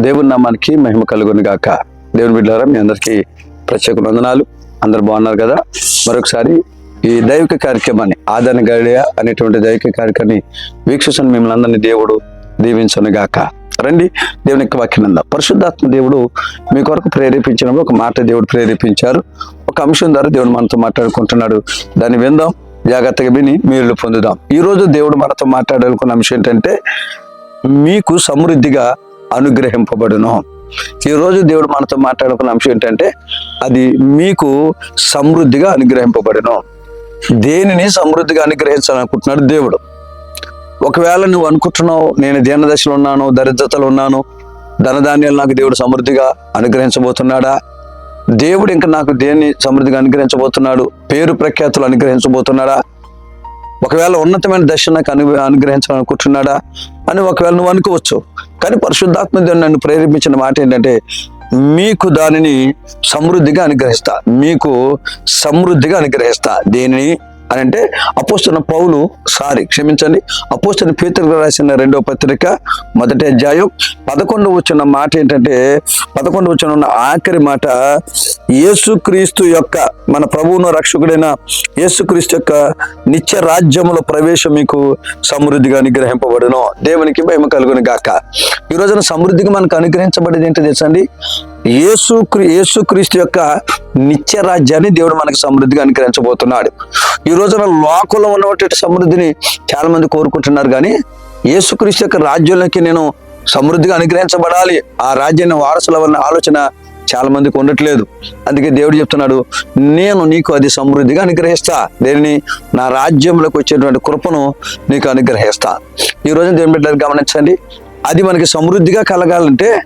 దేవుని నామానికి మహిమ కలుగును గాక. దేవుని బిడ్డారా మీ అందరికీ ప్రత్యేక వందనాలు. అందరు బాగున్నారు కదా? మరొకసారి ఈ దైవిక కార్యక్రమాన్ని ఆదరణ గడియ అనేటువంటి దైవిక కార్యక్రమాన్ని వీక్షిస్తున్న మిమ్మల్ని అందరినీ దేవుడు దీవించను గాక. రండి దేవుని యొక్క వాక్యనంద పరిశుద్ధాత్మ దేవుడు మీ కొరకు ప్రేరేపించిన ఒక మాట దేవుడు ప్రేరేపించారు. ఒక అంశం ద్వారా దేవుడు మనతో మాట్లాడుకుంటున్నాడు. దాన్ని విందాం జాగ్రత్తగా విని మీరు పొందుదాం. ఈరోజు దేవుడు మనతో మాట్లాడాలనుకున్న అంశం ఏంటంటే మీకు సమృద్ధిగా అనుగ్రహింపబడును. ఈరోజు దేవుడు మనతో మాట్లాడుకున్న అంశం ఏంటంటే అది మీకు సమృద్ధిగా అనుగ్రహింపబడును. దేనిని సమృద్ధిగా అనుగ్రహించాలనుకుంటున్నాడు దేవుడు? ఒకవేళ నువ్వు అనుకుంటున్నావు నేను దీనదశలో ఉన్నాను దరిద్రతలు ఉన్నాను ధనధాన్యాలు నాకు దేవుడు సమృద్ధిగా అనుగ్రహించబోతున్నాడా? దేవుడు ఇంకా నాకు దేన్ని సమృద్ధిగా అనుగ్రహించబోతున్నాడు? పేరు ప్రఖ్యాతులు అనుగ్రహించబోతున్నాడా? ఒకవేళ ఉన్నతమైన దశ నాకు అను అనుగ్రహించాలనుకుంటున్నాడా? అని ఒకవేళ నువ్వు అనుకోవచ్చు. కానీ పరిశుద్ధాత్మ దేవుడు నన్ను ప్రేరేపించిన మాట ఏంటంటే మీకు దానిని సమృద్ధిగా అనుగ్రహిస్తా. మీకు సమృద్ధిగా అనుగ్రహిస్తా. దేనిని? అని అంటే అపోస్తున్న పౌలు సారీ క్షమించండి అపోస్తున్న పేతురు రాసిన రెండో పత్రిక మొదటి అధ్యాయం పదకొండు వచ్చిన మాట ఏంటంటే పదకొండు వచ్చిన ఉన్న ఆఖరి మాట యేసుక్రీస్తు యొక్క మన ప్రభువును రక్షకుడైన యేసుక్రీస్తు యొక్క నిత్య రాజ్యములో ప్రవేశం మీకు సమృద్ధిగా అనుగ్రహింపబడును. దేవునికి భయం కలుగును గాక. ఈ రోజున సమృద్ధిగా మనకు అనుగ్రహించబడేది ఏంటో తెలుసండి యేసు యేసుక్రీస్తు యొక్క నిత్య రాజ్యాన్ని దేవుడు మనకు సమృద్ధిగా అనుగ్రహించబోతున్నాడు. ఈ రోజున లోకంలో ఉన్నటువంటి సమృద్ధిని చాలా మంది కోరుకుంటున్నారు కానీ యేసుక్రీస్తు యొక్క రాజ్యంలోకి నేను సమృద్ధిగా అనుగ్రహించబడాలి. ఆ రాజ్యాన్ని వారసుల వలన ఆలోచన చాలా మందికి ఉండట్లేదు. అందుకే దేవుడు చెప్తున్నాడు నేను నీకు అది సమృద్ధిగా అనుగ్రహిస్తా. దేనిని? నా రాజ్యంలోకి వచ్చేటువంటి కృపను నీకు అనుగ్రహిస్తా. ఈ రోజు దేవుని బిడ్డలు గమనించండి. అది మనకి సమృద్ధిగా కలగాలంటే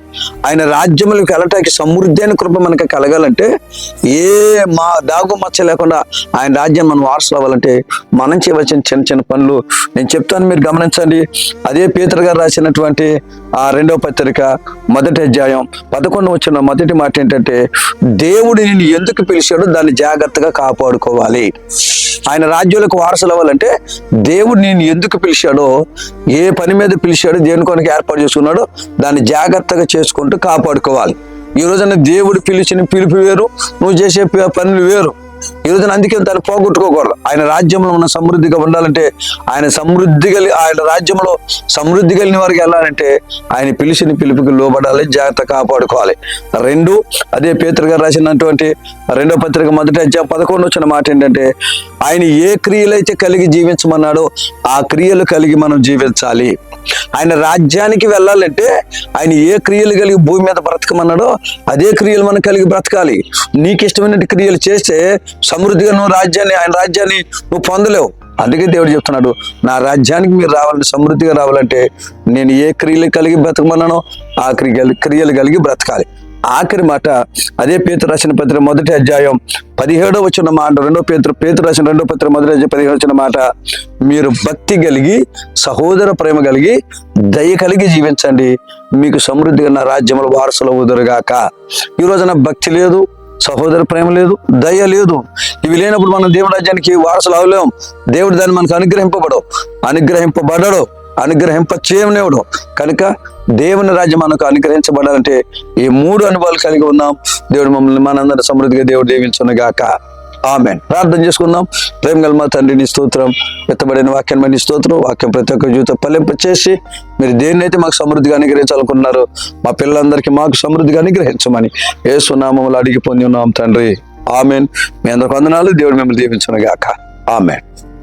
ఆయన రాజ్యములకు వెళ్ళటానికి సమృద్ధి అయిన కృప మనకి కలగాలంటే ఏ మా దాగు మచ్చ లేకుండా ఆయన రాజ్యం మనం వారసులు అవ్వాలంటే మనం చేయవలసిన చిన్న చిన్న పనులు. నేను చెప్తాను మీరు గమనించండి. అదే పీతర్ గారు రాసినటువంటి ఆ రెండవ పత్రిక మొదటి అధ్యాయం పదకొండు వచ్చిన మొదటి మాట ఏంటంటే దేవుడు నేను ఎందుకు పిలిచాడో దాన్ని జాగ్రత్తగా కాపాడుకోవాలి. ఆయన రాజ్యాలకు వారసులు అవ్వాలంటే దేవుడు నేను ఎందుకు పిలిచాడో ఏ పని మీద పిలిచాడో దేని కొనకి ఏర్పాటు చేసుకున్నాడో దాన్ని జాగ్రత్తగా చేసుకుంటూ కాపాడుకోవాలి. ఈ రోజున దేవుడు పిలిచిన పిలుపు వేరు నువ్వు చేసే పనులు వేరు. ఈ రోజున అందుకే దాన్ని పోగొట్టుకోకూడదు. ఆయన రాజ్యంలో ఉన్న సమృద్ధిగా ఉండాలంటే ఆయన సమృద్ధి కలిగి ఆయన రాజ్యంలో సమృద్ధి కలిగిన వారికి వెళ్ళాలంటే ఆయన పిలిచిన పిలుపుకి లోబడాలి జాగ్రత్త కాపాడుకోవాలి. రెండు అదే పేతురు గారు రాసినటువంటి రెండో పత్రిక మొదటి అధ్యాయం పదకొండు వచ్చిన మాట ఏంటంటే ఆయన ఏ క్రియలైతే కలిగి జీవించమన్నాడో ఆ క్రియలు కలిగి మనం జీవించాలి. ఆయన రాజ్యానికి వెళ్ళాలంటే ఆయన ఏ క్రియలు కలిగి భూమి మీద బ్రతకమన్నాడో అదే క్రియలు మనం కలిగి బ్రతకాలి. నీకు ఇష్టమైన క్రియలు చేస్తే సమృద్ధిగా నువ్వు రాజ్యాన్ని ఆయన రాజ్యాన్ని నువ్వు పొందలేవు. అందుకే దేవుడు చెప్తున్నాడు నా రాజ్యానికి మీరు రావాలంటే సమృద్ధిగా రావాలంటే నేను ఏ క్రియలు కలిగి బ్రతకమన్నానో ఆ క్రియలు క్రియలు కలిగి బ్రతకాలి. ఆఖరి మాట అదే పేతురు రాసిన పత్రిక మొదటి అధ్యాయం పదిహేడో వచ్చిన మాట రెండో పేతురు పేతురు రాసిన రెండో పత్రిక మొదటి అధ్యాయం పదిహేడు వచ్చిన మాట మీరు భక్తి కలిగి సహోదర ప్రేమ కలిగి దయ కలిగి జీవించండి. మీకు సమృద్ధిగా నా రాజ్యంలో వారసులు అవుదరుగాక. ఈ రోజున భక్తి లేదు సహోదర ప్రేమ లేదు దయ లేదు. ఇవి లేనప్పుడు మనం దేవుడి రాజ్యానికి వారసులు అవలేం. దేవుడు దాన్ని మనకు అనుగ్రహింపబడవు అనుగ్రహింపబడడు అనుగ్రహింప చేయనివ్వడు కనుక దేవుని రాజ్యం మనకు అనుగ్రహించబడాలంటే ఈ మూడు అనుభవాలు కలిగి ఉన్నాం. దేవుడు మమ్మల్ని మనందరి సమృద్ధిగా దేవుడు దీవించును గాక. ప్రార్థన చేసుకుందాం. ప్రేమ గల మా తండ్రి నీ స్తోత్రం ఎత్తబడిన వాక్యాన్ని నీ స్తోత్రం వాక్యం ప్రతి ఒక్క జీవితం పలింప చేసి మీరు దేన్నైతే మాకు సమృద్ధిగా అనుగ్రహించాలనుకున్నారో మా పిల్లలందరికీ మాకు సమృద్ధిగా అనుగ్రహించమని ఏ సునామములు అడిగి పొంది ఉన్నాం తండ్రి. ఆమెన్. మీ అందరికి వందనాలు. దేవుడు మిమ్మల్ని దీవించును గాక. ఆమెన్.